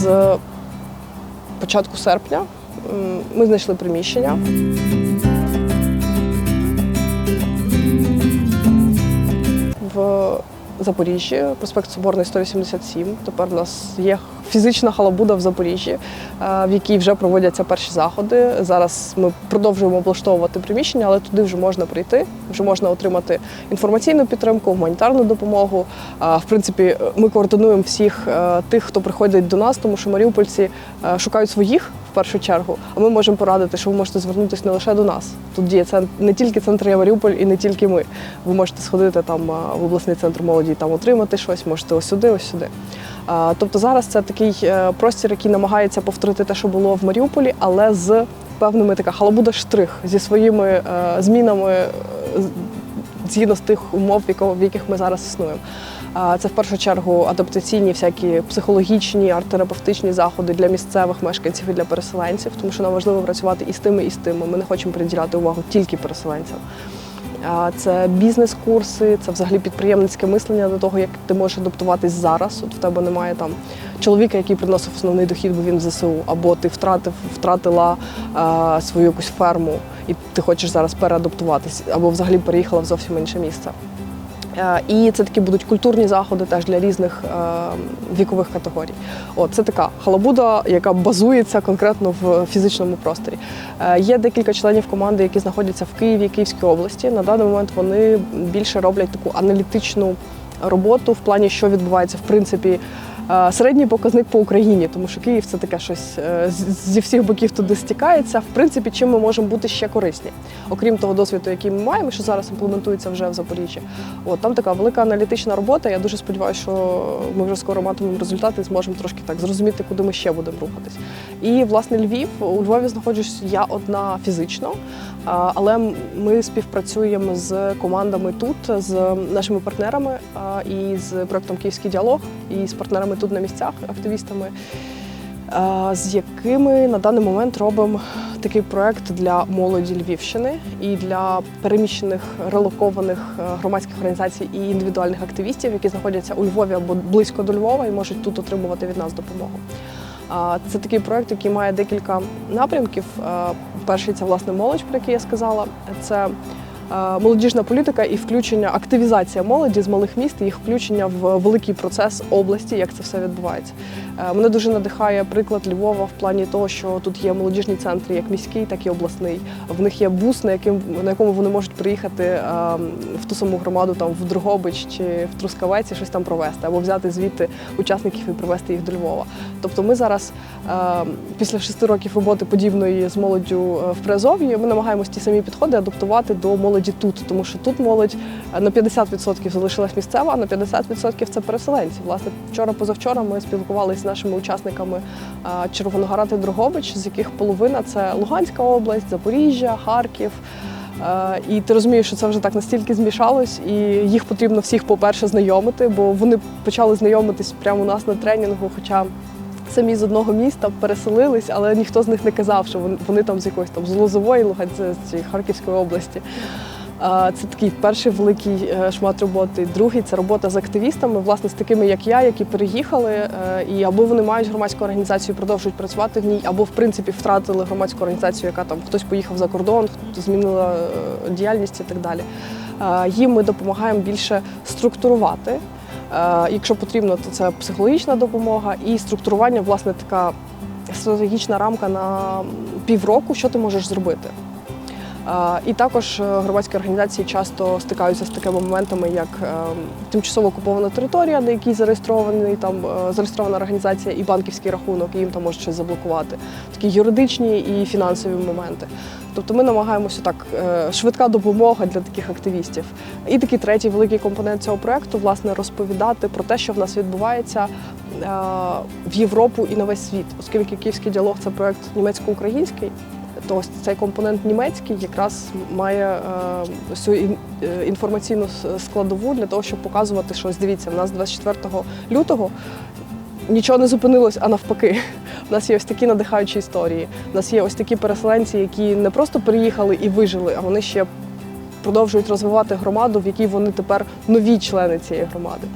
з початку серпня ми знайшли приміщення. В Запоріжжі, проспект Соборний, 187. Тепер у нас є фізична халабуда в Запоріжжі, е, в якій вже проводяться перші заходи. Зараз ми продовжуємо облаштовувати приміщення, але туди вже можна прийти, вже можна отримати інформаційну підтримку, гуманітарну допомогу. В принципі, ми координуємо всіх е, тих, хто приходить до нас, тому що маріупольці е, шукають своїх в першу чергу. А ми можемо порадити, що ви можете звернутися не лише до нас. Тут діє центр не тільки центр «Я Маріуполь і не тільки ми. Ви можете сходити там в обласний центр молоді там отримати щось, можете ось сюди, ось сюди. Тобто зараз це такий е, простір, який намагається повторити те, що було в Маріуполі, але з певними така халабуда штрих зі своїми е, змінами е, згідно з тих умов, в яких ми зараз існуємо. Це в першу чергу адаптаційні, всякі психологічні, арт-терапевтичні заходи для місцевих мешканців і для переселенців, тому що нам важливо працювати і з тими, і з тими. Ми не хочемо приділяти увагу тільки переселенцям. Це бізнес-курси, це взагалі підприємницьке мислення до того, як ти можеш адаптуватись зараз. От в тебе немає там чоловіка, який приносив основний дохід, бо він в ЗСУ, або ти втратив, втратила е, свою якусь ферму, і ти хочеш зараз переадаптуватись, або взагалі переїхала в зовсім інше місце. Е, І це такі будуть культурні заходи теж для різних е, вікових категорій. От це така халабуда, яка базується конкретно в фізичному просторі. Е, Є декілька членів команди, які знаходяться в Києві, Київській області. На даний момент вони більше роблять таку аналітичну роботу в плані, що відбувається в принципі. Е, Середній показник по Україні, тому що Київ це таке щось е, зі всіх боків туди стікається. В принципі, чим ми можемо бути ще корисні, окрім того досвіду, який ми маємо, що зараз імплементується вже в Запоріжжі. От там така велика аналітична робота. Я дуже сподіваюся, що ми вже скоро матимемо результати і зможемо трошки так зрозуміти, куди ми ще будемо рухатись. І власне Львів у Львові знаходжусь я одна фізично, але ми співпрацюємо з командами тут, з нашими партнерами і з проектом Київський діалог, і з партнерами тут на місцях, активістами. З якими на даний момент робимо такий проект для молоді Львівщини і для переміщених релокованих е, громадських організацій і індивідуальних активістів, які знаходяться у Львові або близько до Львова і можуть тут отримувати від нас допомогу. Це такий проект, який має декілька напрямків. Перший це власне молодь, про який я сказала. Це е, молодіжна політика і включення, активізація молоді з малих міст, їх включення в великий процес області, як це все відбувається. Е, Мене дуже надихає приклад Львова в плані того, що тут є молодіжні центри, як міський, так і обласний. В них є бус, на яким на якому вони можуть приїхати е, в ту саму громаду, там в Другобич чи в Трускавець і щось там провести, або взяти звідти учасників і привезти їх до Львова. Тобто, ми зараз е, після шести років роботи подібної з молоддю е, в Приазов'ї, ми намагаємося ті самі підходи адаптувати до молоді тут, тому що тут молодь е, на 50% залишилась місцева, а на 50% це переселенці. Власне, вчора позавчора ми спілкувалися з нашими учасниками е, Червоноград і Дрогобич, з яких половина це Луганська область, Запоріжжя, Харків. Е, І ти розумієш, що це вже так настільки змішалось, і їх потрібно всіх, по-перше, знайомити, бо вони почали знайомитись прямо у нас на тренінгу. Хоча самі з одного міста переселились, але ніхто з них не казав, що вони- там з якоїсь там з Лозової, з Харківської області. Це такий перший великий е, шмат роботи. Другий це робота з активістами, власне, з такими, як я, які переїхали, е, і або вони мають громадську організацію, продовжують працювати в ній, або в принципі втратили громадську організацію, яка там хтось поїхав за кордон, хтось змінила е, діяльність і так далі. Їм ми допомагаємо більше структурувати. Е, Якщо потрібно, то це психологічна допомога і структурування, власне, така стратегічна рамка на півроку, що ти можеш зробити. І також е, громадські організації часто стикаються з такими моментами, як е, тимчасово окупована територія, на якій зареєстрований там е, зареєстрована організація і банківський рахунок, і їм там можуть щось заблокувати. Такі юридичні і фінансові моменти. Тобто ми намагаємося так, швидка допомога для таких активістів. І такий третій великий компонент цього проекту власне розповідати про те, що в нас відбувається в Європу і на весь світ, оскільки Київський діалог це проект німецько-український. То ось цей компонент німецький якраз має е, цю е, інформаційну складову для того, щоб показувати, що дивіться, в нас 24 лютого нічого не зупинилось, а навпаки. У нас є ось такі надихаючі історії. У нас є ось такі переселенці, які не просто переїхали і вижили, а вони ще продовжують розвивати громаду, в якій вони тепер нові члени цієї громади.